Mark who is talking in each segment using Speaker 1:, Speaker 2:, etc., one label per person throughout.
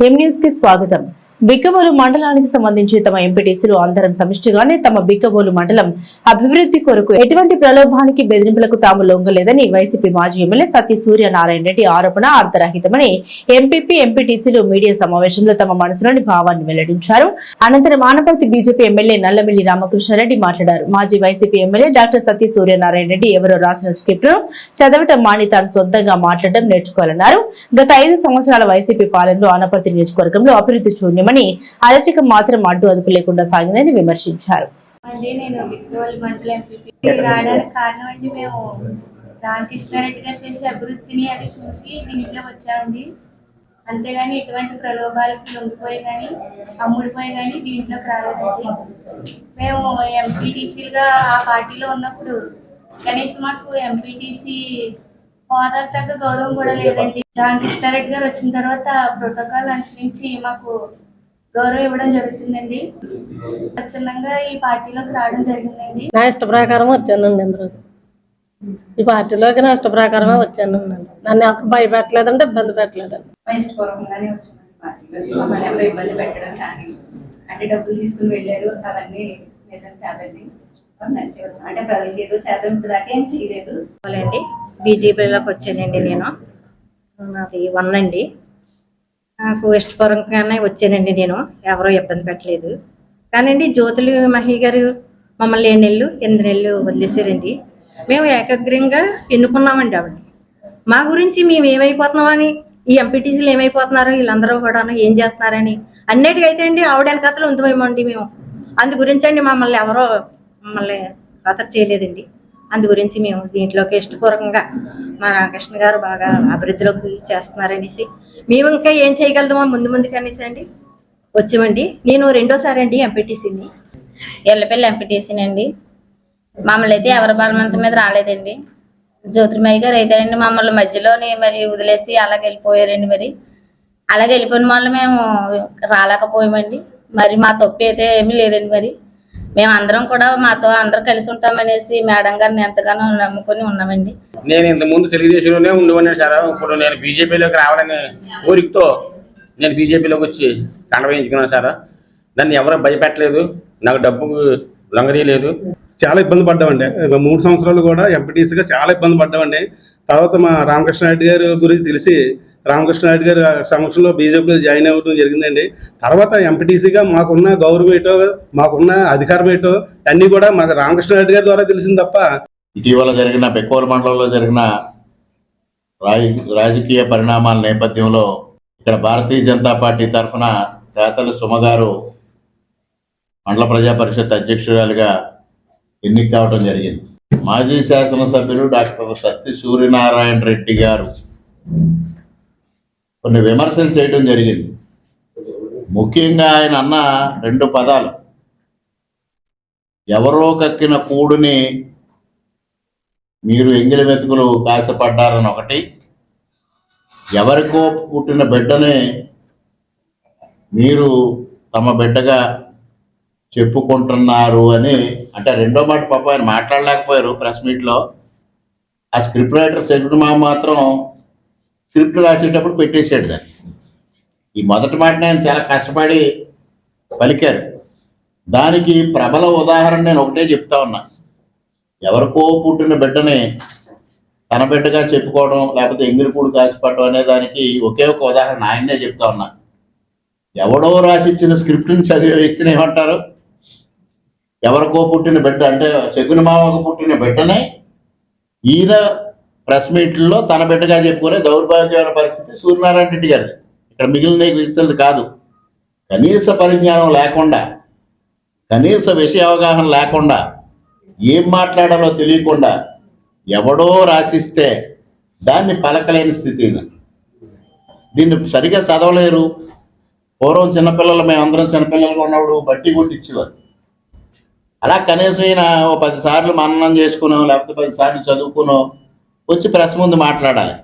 Speaker 1: M news కి స్వాగతం బిక్కబోలు మండలానికి సంబంధించి తమ ఎంపీటీసీలు అందరం సమిష్టిగానే తమ బిక్కబోలు మండలం అభివృద్ధి కొరకు ఎటువంటి ప్రలోభానికి బెదిరింపులకు తాము లొంగలేదని వైసీపీ మాజీ ఎమ్మెల్యే సతీ సూర్యనారాయణ రెడ్డి ఆరోపణ అర్ధరహితమని ఎంపీపీ ఎంపీటీసీలు మీడియా సమావేశంలో తమ మనసులోని భావాన్ని వెల్లడించారు. అనంతరం ఆనపర్తి బీజేపీ ఎమ్మెల్యే నల్లమిల్లి రామకృష్ణారెడ్డి మాట్లాడారు. మాజీ వైసీపీ ఎమ్మెల్యే డాక్టర్ సతీ సూర్యనారాయణ రెడ్డి ఎవరో రాసిన స్క్రిప్ట్ను చదవటం మాని తాను సొంతంగా మాట్లాడడం నేర్చుకోవాలన్నారు. గత ఐదు సంవత్సరాల వైసీపీ పాలనలో ఆనపర్తి నియోజకవర్గంలో అభివృద్ధి శూన్యమని అరచకం మాత్రం అడ్డు అదుపు లేకుండా సాగిందని విమర్శించారు.
Speaker 2: అండి నేను విక్రోల్ మండల ఎంపీపీ రావడానికి కారణం అండి మేము రామకృష్ణారెడ్డి గారు చేసే అభివృద్ధిని అది చూసి దీంట్లో వచ్చామండి అంతేగాని ఎటువంటి ప్రలోభాలకు లొంగిపోయి కానీ అమ్ముడిపోయి కానీ దీంట్లోకి రాలేదండి. మేము ఎంపీటీసీలుగా ఆ పార్టీలో ఉన్నప్పుడు కనీసం మాకు ఎంపీటీసీ హోదా తగ్గ గౌరవం కూడా లేదండి. రామకృష్ణారెడ్డి గారు వచ్చిన తర్వాత ప్రోటోకాల్ అనుసరించి మాకు గౌరవం ఇవ్వడం జరుగుతుందండి. స్వచ్ఛందంగా ఈ పార్టీలోకి రావడం జరిగిందండి.
Speaker 3: నా ఇష్ట ప్రకారం వచ్చానండి ఇందులో. ఈ పార్టీలోకి నా ఇష్ట ప్రకారమే వచ్చాను నేను నన్ను ఎవరు భయపెట్టలేదంటే ఇబ్బంది పెట్టలేదండి.
Speaker 4: ఇష్టపూర్వకంగానే వచ్చామండి పార్టీలోకి మమ్మల్ని ఎవరు ఇబ్బంది పెట్టడం కానీ అంటే డబ్బులు తీసుకుని వెళ్ళారు అవన్నీ నిజం కాదండి. అంటే ప్రజలకి ఏదో చేద్దాం ఇప్పుడు దాకా ఏం చేయలేదు.
Speaker 5: బీజేపీలోకి వచ్చానండి నేను. నాది వన్ అండి. నాకు ఇష్టపూర్వకంగానే వచ్చానండి నేను. ఎవరో ఇబ్బంది పెట్టలేదు. కానండి జ్యోతులు మహి గారు మమ్మల్ని ఏడు నెలలు ఎనిమిది నెలలు వదిలేశారండి. మేము ఏకాగ్రంగా ఎన్నుకున్నామండి ఆవిడ మా గురించి మేము ఏమైపోతున్నామని ఈ ఎంపీటీసీలు ఏమైపోతున్నారు వీళ్ళందరూ కూడా ఏం చేస్తున్నారని అన్నిటికైతే అండి ఆవిడ వెనకతలు అండి మేము. అందు గురించి అండి మమ్మల్ని ఎవరో మమ్మల్ని ఖాతరు చేయలేదండి. అందు గురించి మేము దీంట్లోకి ఇష్టపూర్వకంగా మా రామకృష్ణ గారు బాగా అభివృద్ధిలోకి చేస్తున్నారనేసి. మేము ఇంకా ఏం చేయగలుగుతామో ముందు ముందుకు అనేసి అండి. వచ్చామండి. నేను రెండోసారి అండి ఎంపీటీసీని.
Speaker 6: ఎల్లపల్లి అండి. మమ్మల్ని అయితే ఎవరి బలవంతం మీద రాలేదండి. జ్యోతిర్మయ్య గారు అయితేనండి మమ్మల్ని మధ్యలోనే మరి వదిలేసి అలాగ వెళ్ళిపోయారండి మరి. అలాగే వెళ్ళిపోయిన వాళ్ళు మేము రాలేకపోయామండి. మరి మా తప్పు అయితే ఏమీ లేదండి మరి. మేము అందరం కూడా మాతో అందరం కలిసి ఉంటామనేసి మేడం గారిని ఎంతగానో నమ్ముకొని ఉన్నామండి.
Speaker 7: నేను ఇంత ముందు తెలుగుదేశంలోనే ఉండేవాడిని సార్ ఇప్పుడు నేను బీజేపీలోకి రావాలని కోరికతో నేను బీజేపీలోకి వచ్చి కండ వేయించుకున్నాను సార్. నన్ను ఎవరూ భయపెట్టలేదు. నాకు డబ్బు లొంగదీయలేదు.
Speaker 8: చాలా ఇబ్బంది పడ్డామండి. మూడు సంవత్సరాలు కూడా ఎంపీటీసీగా చాలా ఇబ్బంది పడ్డామండి. తర్వాత మా రామకృష్ణారెడ్డి గారి గురించి తెలిసి రామకృష్ణారెడ్డి గారి సమక్షంలో బీజేపీలో జాయిన్ అవ్వడం జరిగిందండి. తర్వాత ఎంపీటీసీగా మాకున్న గౌరవం ఏటో మాకున్న అధికారం ఏటో అన్నీ కూడా మాకు రామకృష్ణారెడ్డి గారి ద్వారా తెలిసింది తప్ప
Speaker 9: ఇటీవల జరిగిన బెక్కోల మండలంలో జరిగిన రాజ- రాజకీయ పరిణామాల నేపథ్యంలో ఇక్కడ భారతీయ జనతా పార్టీ తరఫున తేతల సుమ గారు మండల ప్రజా పరిషత్ అధ్యక్షురాలుగా ఎన్నిక కావడం జరిగింది. మాజీ శాసనసభ్యులు డాక్టర్ సత్య సూర్యనారాయణ రెడ్డి గారు కొన్ని విమర్శలు చేయడం జరిగింది. ముఖ్యంగా ఆయన అన్న రెండు పదాలు. ఎవరో కక్కిన కూడుని మీరు ఎంగిలి మెతుకులు కాసపడ్డారని ఒకటి. ఎవరికో పుట్టిన బిడ్డని మీరు తమ బిడ్డగా చెప్పుకుంటున్నారు అని అంటే రెండో మాట పాప ఆయన మాట్లాడలేకపోయారు ప్రెస్ మీట్లో. ఆ స్క్రిప్ట్ రైటర్ సెగ్గుడు మామ మాత్రం స్క్రిప్ట్ రాసేటప్పుడు పెట్టేశాడు దాన్ని. ఈ మొదటి మాటని ఆయన చాలా కష్టపడి పలికారు. దానికి ప్రబల ఉదాహరణ నేను ఒకటే చెప్తా ఉన్నా. ఎవరికో పుట్టిన బిడ్డని తన బిడ్డగా చెప్పుకోవడం లేకపోతే ఎంగిలిపూడి కాసిపడడం అనే దానికి ఒకే ఒక ఉదాహరణ ఆయన్నే చెప్తా ఉన్నా. ఎవడో రాసిచ్చిన స్క్రిప్ట్ని చదివే వ్యక్తిని ఏమంటారు? ఎవరికో పుట్టిన బిడ్డ అంటే శకుని మామకు పుట్టిన బిడ్డనే ఈయన ప్రెస్ మీట్లో తన బిడ్డగా చెప్పుకునే దౌర్భాగ్యమైన పరిస్థితి సూర్యనారాయణ రెడ్డి గారిది ఇక్కడ మిగిలిన వ్యక్తులది కాదు. కనీస పరిజ్ఞానం లేకుండా కనీస విషయ అవగాహన లేకుండా ఏం మాట్లాడాలో తెలియకుండా ఎవడో రాసిస్తే దాన్ని పలకలేని స్థితి దీన్ని సరిగా చదవలేరు. పూర్వం చిన్నపిల్లలు మేమందరం చిన్నపిల్లలుగా ఉన్నప్పుడు బట్టి కొట్టించేవారు. అలా కనీసం ఈయన ఓ పదిసార్లు మననం చేసుకున్నాం లేకపోతే పదిసార్లు చదువుకున్నాం వచ్చి ప్రెస్ ముందు మాట్లాడాలి.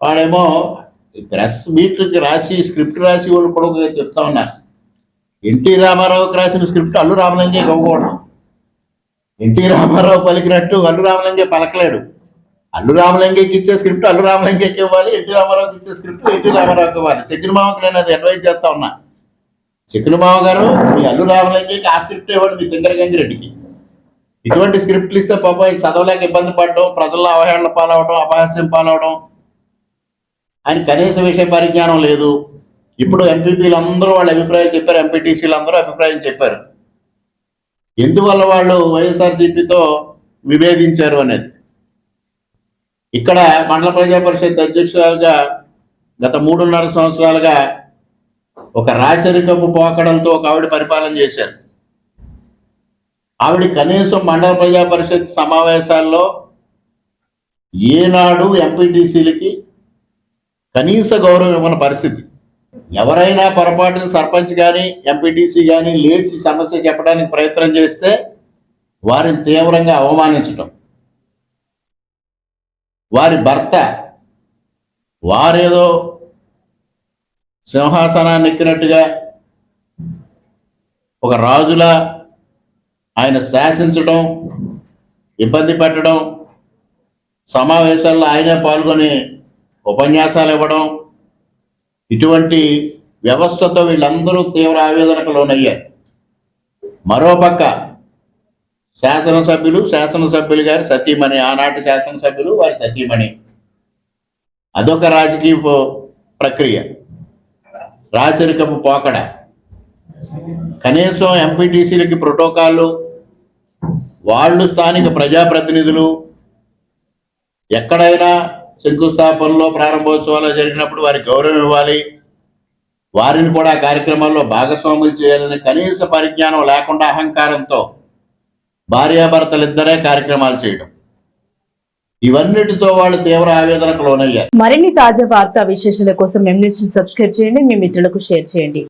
Speaker 9: వాడేమో ప్రెస్ మీట్లకి రాసి స్క్రిప్ట్ రాసి వాళ్ళు కూడా చెప్తా ఉన్నారు. ఎన్టీ రామారావుకి రాసిన స్క్రిప్ట్ అల్లు రామలింగే ఇవ్వకూడదు. ఎన్టీ రామారావు పలికినట్టు అల్లు రామలింగే పలకలేడు. అల్లు రామలింగకి ఇచ్చే స్క్రిప్ట్ అల్లు రామలింగకి ఇవ్వాలి ఎన్టీ రామారావుకి ఇచ్చే స్క్రిప్ట్ ఎన్టీ రామారావుకి ఇవ్వాలి. సెకండ్ మామకి నేను అది అడ్వైజ్ చేస్తా ఉన్నా. సెకండ్ మామ గారు మీ అల్లు రామలింగకి ఆ స్క్రిప్ట్ ఇవ్వండి మీ తింగర గంగిరెడ్డికి ఇటువంటి స్క్రిప్ట్లు ఇస్తే పాప చదవలేక ఇబ్బంది పడడం ప్రజల్లో అవహేళన పాలవడం అపహాస్యం పాలవడం. ఆయన కనీస విషయ పరిజ్ఞానం లేదు. ఇప్పుడు ఎంపీపీలు అందరూ వాళ్ళ అభిప్రాయం చెప్పారు ఎంపీటీసీలు అందరూ అభిప్రాయం చెప్పారు. ఎందువల్ల వాళ్ళు వైఎస్ఆర్సీపీతో విభేదించారు అనేది? ఇక్కడ మండల ప్రజా పరిషత్ అధ్యక్షురాలుగా గత మూడున్నర సంవత్సరాలుగా ఒక రాచరికపు పోకడంతో ఒక ఆవిడ పరిపాలన చేశారు. ఆవిడ కనీసం మండల ప్రజా పరిషత్ సమావేశాల్లో ఏనాడు ఎంపీటీసీలకి కనీస గౌరవం ఇవ్వని పరిస్థితి. ఎవరైనా పొరపాటున సర్పంచ్ కానీ ఎంపీటీసీ కానీ లేచి సమస్య చెప్పడానికి ప్రయత్నం చేస్తే వారిని తీవ్రంగా అవమానించటం. వారి భర్త వారేదో సింహాసనాన్ని ఎక్కినట్టుగా ఒక రాజులా ఆయన శాసించడం ఇబ్బంది పెట్టడం సమావేశాల్లో ఆయనే పాల్గొని ఉపన్యాసాలు ఇవ్వడం ఇటువంటి వ్యవస్థతో వీళ్ళందరూ తీవ్ర ఆవేదనకు లోనయ్యారు. మరోపక్క శాసనసభ్యులు శాసనసభ్యులు గారి సతీమణి ఆనాటి శాసనసభ్యులు వారి సతీమణి. అదొక రాజకీయ ప్రక్రియ. రాచరికపు పోకడ. కనీసం ఎంపీటీసీలకి ప్రోటోకాళ్ళు వాళ్ళు స్థానిక ప్రజాప్రతినిధులు. ఎక్కడైనా శంకుస్థాపనలో ప్రారంభోత్సవాలు జరిగినప్పుడు వారికి గౌరవం ఇవ్వాలి. వారిని కూడా కార్యక్రమాల్లో భాగస్వాములు చేయాలని కనీస పరిజ్ఞానం లేకుండా అహంకారంతో భార్యాభర్తలు ఇద్దరే కార్యక్రమాలు చేయడం. ఇవన్నిటితో వాళ్ళు తీవ్ర ఆవేదనకు లోనయ్యారు.
Speaker 1: మరిన్ని తాజా వార్తా విశేషాల కోసం ఎం సబ్స్క్రైబ్ చేయండి. మీ మిత్రులకు షేర్ చేయండి.